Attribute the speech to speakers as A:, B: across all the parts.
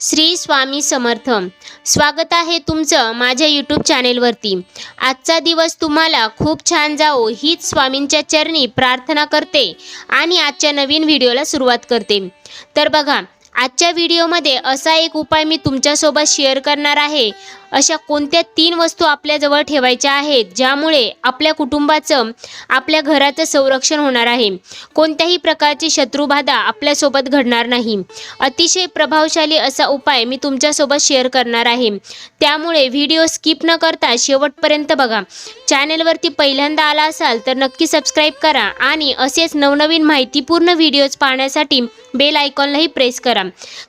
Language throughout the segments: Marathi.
A: श्री स्वामी समर्थ. स्वागत आहे तुमचं माझ्या यूट्यूब चॅनेलवरती आजचा दिवस तुम्हाला खूप छान जाओ हीच स्वामींच्या चरणी प्रार्थना करते आणि आजच्या नवीन व्हिडिओला सुरुवात करते. तर बघा आजच्या व्हिडिओमध्ये असा एक उपाय मी तुमच्यासोबत शेअर करणार आहे. अशा कोणत्या तीन वस्तू आपल्याजवळ ठेवायच्या आहेत ज्यामुळे आपल्या कुटुंबाचं आपल्या घराचं संरक्षण होणार आहे? कोणत्याही प्रकारची शत्रुबाधा आपल्यासोबत घडणार नाही. अतिशय प्रभावशाली असा उपाय मी तुमच्यासोबत शेअर करणार आहे. त्यामुळे व्हिडिओ स्किप न करता शेवटपर्यंत बघा. चॅनेलवरती पहिल्यांदा आला असाल तर नक्की सबस्क्राईब करा आणि असेच नवनवीन माहितीपूर्ण व्हिडिओज पाहण्यासाठी बेल आयकॉनलाही प्रेस करा.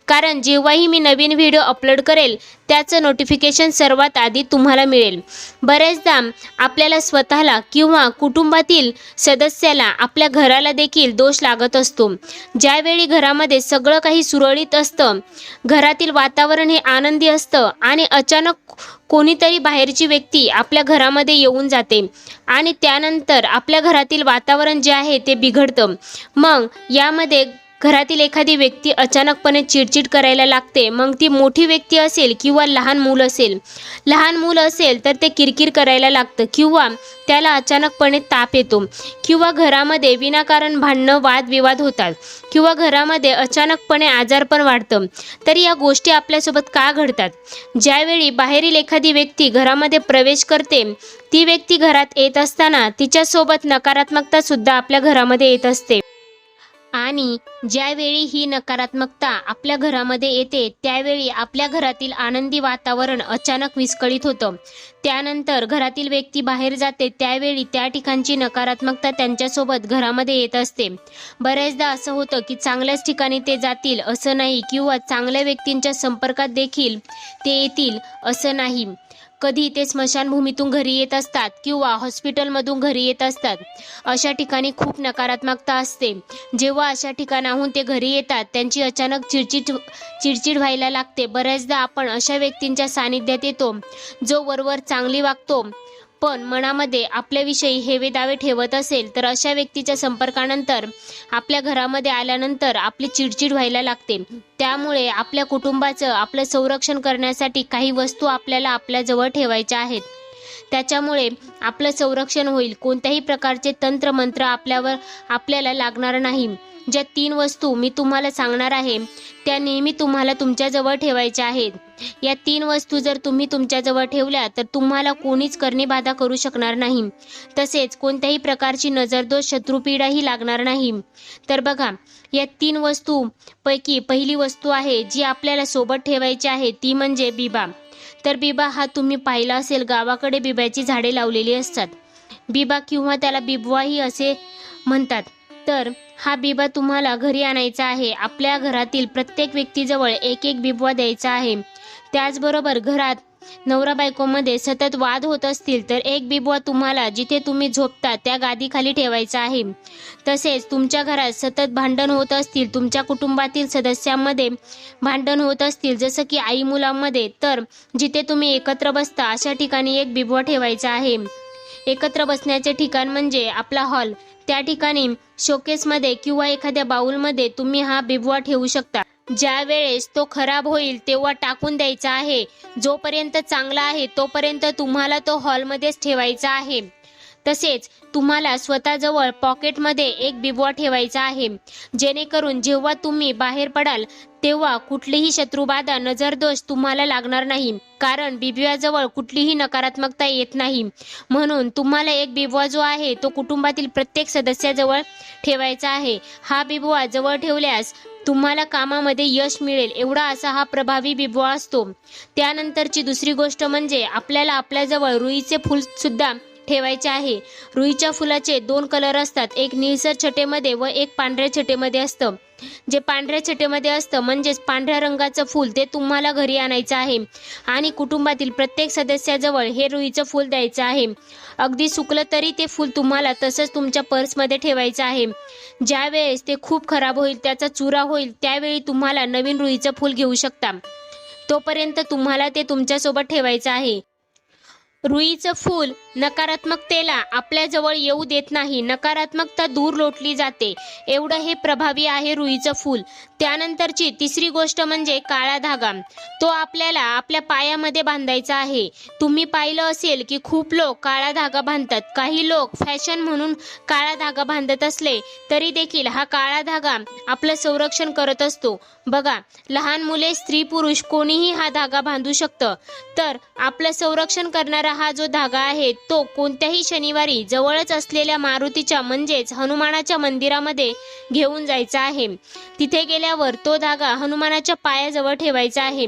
A: कारण जेव्हाही मी नवीन व्हिडिओ अपलोड करेल त्याचं नोटिफिकेशन सर्वात आधी तुम्हाला मिळेल. बरेचदा आपल्याला स्वतःला किंवा कुटुंबातील सदस्याला आपल्या घराला देखील दोष लागत असतो. ज्यावेळी घरामध्ये सगळं काही सुरळीत असतं घरातील वातावरण हे आनंदी असतं आणि अचानक कोणीतरी बाहेरची व्यक्ती आपल्या घरामध्ये येऊन जाते आणि त्यानंतर आपल्या घरातील वातावरण जे आहे ते बिघडतं. मग यामध्ये घरातील एखादी व्यक्ती अचानकपणे चिडचिड करायला लागते मग ती मोठी व्यक्ती असेल किंवा लहान मूल असेल. लहान मूल असेल तर ते किरकिर करायला लागतं किंवा त्याला अचानकपणे ताप येतो किंवा घरामध्ये विनाकारण भांडणं वादविवाद होतात किंवा घरामध्ये अचानकपणे आजारपण वाढतं. तर या गोष्टी आपल्यासोबत का घडतात? ज्यावेळी बाहेरील एखादी व्यक्ती घरामध्ये प्रवेश करते ती व्यक्ती घरात येत असताना तिच्यासोबत नकारात्मकता सुद्धा आपल्या घरामध्ये येत असते. आणि ज्यावेळी ही नकारात्मकता आपल्या घरामध्ये येते त्यावेळी आपल्या घरातील आनंदी वातावरण अचानक विस्कळीत होतं. त्यानंतर घरातील व्यक्ती बाहेर जाते त्यावेळी त्या ठिकाणची नकारात्मकता त्यांच्यासोबत घरामध्ये येत असते. बऱ्याचदा असं होतं की चांगल्याच ठिकाणी ते जातील असं नाही किंवा चांगल्या व्यक्तींच्या संपर्कात देखील ते येतील असं नाही. कधी ते स्मशानभूमीतून घरी येत असतात किंवा हॉस्पिटलमधून घरी येत असतात अशा ठिकाणी खूप नकारात्मकता असते. जेव्हा अशा ठिकाणाहून ते घरी येतात त्यांची अचानक चिडचिड चिडचिड व्हायला लागते. बऱ्याचदा आपण अशा व्यक्तींच्या सानिध्यात येतो जो वरवर चांगली वागतो. पण मनामध्ये आपल्याविषयी हेवे दावे ठेवत असेल तर अशा व्यक्तीच्या संपर्कानंतर आपल्या घरामध्ये आल्यानंतर आपली चिडचिड व्हायला लागते. त्यामुळे आपल्या कुटुंबाचं आपलं संरक्षण करण्यासाठी काही वस्तू आपल्याला आपल्याजवळ ठेवायच्या आहेत. त्याच्यामुळे आपलं संरक्षण होईल. कोणत्याही प्रकारचे तंत्र मंत्र आपल्यावर आपल्याला लागणार नाही. ज्या तीन वस्तू मी तुम्हाला सांगणार आहे त्या नेहमी तुम्हाला तुमच्याजवळ ठेवायच्या आहेत. या तीन वस्तू जर तुम्ही तुमच्याजवळ ठेवल्या तर तुम्हाला कोणीच बाधा करू शकणार नाही. तसेच कोणत्याही प्रकारची नजरदोष शत्रुपीडाही लागणार नाही. तर बघा या तीन वस्तू पैकी पहिली वस्तू आहे जी आपल्याला सोबत ठेवायची आहे ती म्हणजे बिबा. तर बिबा हा तुम्ही पाहिला असेल गावाकडे बिब्याची झाडे लावलेली असतात. बिबा किंवा त्याला बिबवाही असे म्हणतात. तर हा बिबा तुम्हाला घरी आणायचा आहे. आपल्या घरातील प्रत्येक व्यक्तीजवळ एक एक बिबवा द्यायचा आहे. त्याचबरोबर घरात नवरा बायकोमध्ये सतत वाद होत असतील तर एक बिबवा तुम्हाला जिथे तुम्ही झोपता त्या गादीखाली ठेवायचा आहे. तसेच तुमच्या घरात सतत भांडण होत असतील तुमच्या कुटुंबातील सदस्यांमध्ये भांडण होत असतील जसं की आई मुलांमध्ये तर जिथे तुम्ही एकत्र बसता अशा ठिकाणी एक बिबवा ठेवायचा आहे. एकत्र बसण्याचे ठिकाण म्हणजे आपला हॉल. त्या ठिकाणी शोकेसमध्ये किंवा एखाद्या बाऊलमध्ये तुम्ही हा बिबवा ठेवू शकता. ज्या वेळेस तो खराब होईल तेव्हा टाकून द्यायचा आहे. जोपर्यंत चांगला आहे तोपर्यंत तुम्हाला तो हॉलमध्येच ठेवायचा आहे. तसेच तुम्हाला स्वतःजवळ पॉकेटमध्ये एक बिबवा ठेवायचा आहे. जेणेकरून जेव्हा तुम्ही बाहेर पडाल तेव्हा कुठलीही शत्रुबाधा नजरदोष तुम्हाला लागणार नाही. कारण बिबव्याजवळ कुठलीही नकारात्मकता येत नाही. म्हणून तुम्हाला एक बिबवा जो आहे तो कुटुंबातील प्रत्येक सदस्याजवळ ठेवायचा आहे. हा बिबवा जवळ ठेवल्यास तुम्हाला कामामध्ये यश मिळेल एवढा असा हा प्रभावी बिबवा असतो. त्यानंतरची दुसरी गोष्ट म्हणजे आपल्याला आपल्याजवळ रुईचे फूल सुद्धा ठेवायचे आहे. रुईच्या फुलाचे दोन कलर असतात. एक निळसर छटेमध्ये व एक पांढऱ्या छटेमध्ये असतं. जे पांढऱ्या छटेमध्ये असतं म्हणजेच पांढऱ्या रंगाचं फूल ते तुम्हाला घरी आणायचं आहे. आणि कुटुंबातील प्रत्येक सदस्याजवळ हे रुईचं फूल द्यायचं आहे. अगदी सुकलं तरी ते फूल तुम्हाला तसंच तुमच्या पर्समध्ये ठेवायचं आहे. ज्या वेळेस ते खूप खराब होईल त्याचा चुरा होईल त्यावेळी तुम्हाला नवीन रुईचं फूल घेऊ शकता. तोपर्यंत तुम्हाला ते तुमच्यासोबत ठेवायचं आहे. रुईचं फूल नकारात्मकतेला आपल्याजवळ येऊ देत नाही. नकारात्मकता दूर लोटली जाते. एवढं हे प्रभावी आहे रुईचं फूल. त्यानंतरची तिसरी गोष्ट म्हणजे काळा धागा. तो आपल्याला आपल्या पायामध्ये बांधायचा आहे. तुम्ही पाहिलं असेल की खूप लोक काळा धागा बांधतात. काही लोक फॅशन म्हणून काळा धागा बांधत असले तरी देखील हा काळा धागा आपलं संरक्षण करत असतो. बघा लहान मुले स्त्री पुरुष कोणीही हा धागा बांधू शकतं. तर आपलं संरक्षण करणारा हा जो धागा आहे तो कोणत्याही शनिवारी जवळच असलेल्या मारुतीच्या म्हणजेच हनुमानाच्या मंदिरामध्ये घेऊन जायचा आहे. तिथे गेल्यावर तो धागा हनुमानाच्या पायाजवळ ठेवायचा आहे.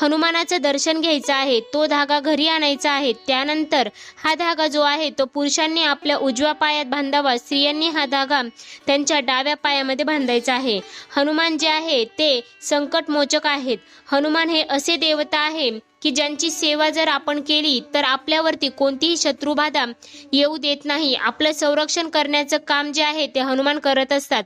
A: हनुमानाचं दर्शन घ्यायचं आहे तो धागा घरी आणायचा आहे. त्यानंतर हा धागा जो आहे तो पुरुषांनी आपल्या उजव्या पायात बांधावा स्त्रियांनी हा धागा त्यांच्या डाव्या पायामध्ये बांधायचा आहे. हनुमान जे आहे ते संकटमोचक आहेत. हनुमान हे असे देवता आहे की ज्यांची सेवा जर आपण केली तर आपल्यावरती कोणतीही शत्रुबाधा येऊ देत नाही. आपलं संरक्षण करण्याचं काम जे आहे ते हनुमान करत असतात.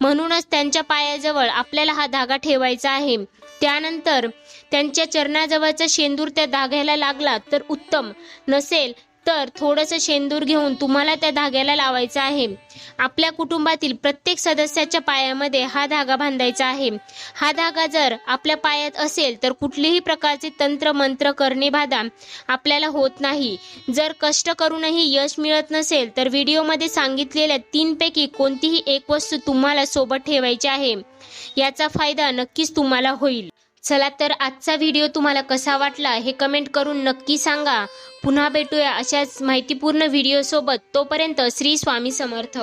A: म्हणूनच त्यांच्या पायाजवळ आपल्याला हा धागा ठेवायचा आहे. त्यानंतर त्यांच्या चरणाजवळचा शेंदूर त्या धाग्याला लागला तर उत्तम नसेल तर थोडंसं शेंदूर घेऊन तुम्हाला त्या धाग्याला लावायचं आहे. आपल्या कुटुंबातील प्रत्येक सदस्याच्या पायामध्ये हा धागा बांधायचा आहे. हा धागा जर आपल्या पायात असेल तर कुठलीही प्रकारचे तंत्र मंत्र करणे बाधा आपल्याला होत नाही. जर कष्ट करूनही यश मिळत नसेल तर व्हिडिओमध्ये सांगितलेल्या तीनपैकी कोणतीही एक वस्तू तुम्हाला सोबत ठेवायची आहे. याचा फायदा नक्कीच तुम्हाला होईल. चला तर आजचा व्हिडिओ तुम्हाला कसा वाटला हे कमेंट करून नक्की सांगा. पुन्हा भेटूया अशाच माहितीपूर्ण व्हिडिओसोबत तोपर्यंत श्री स्वामी समर्थ.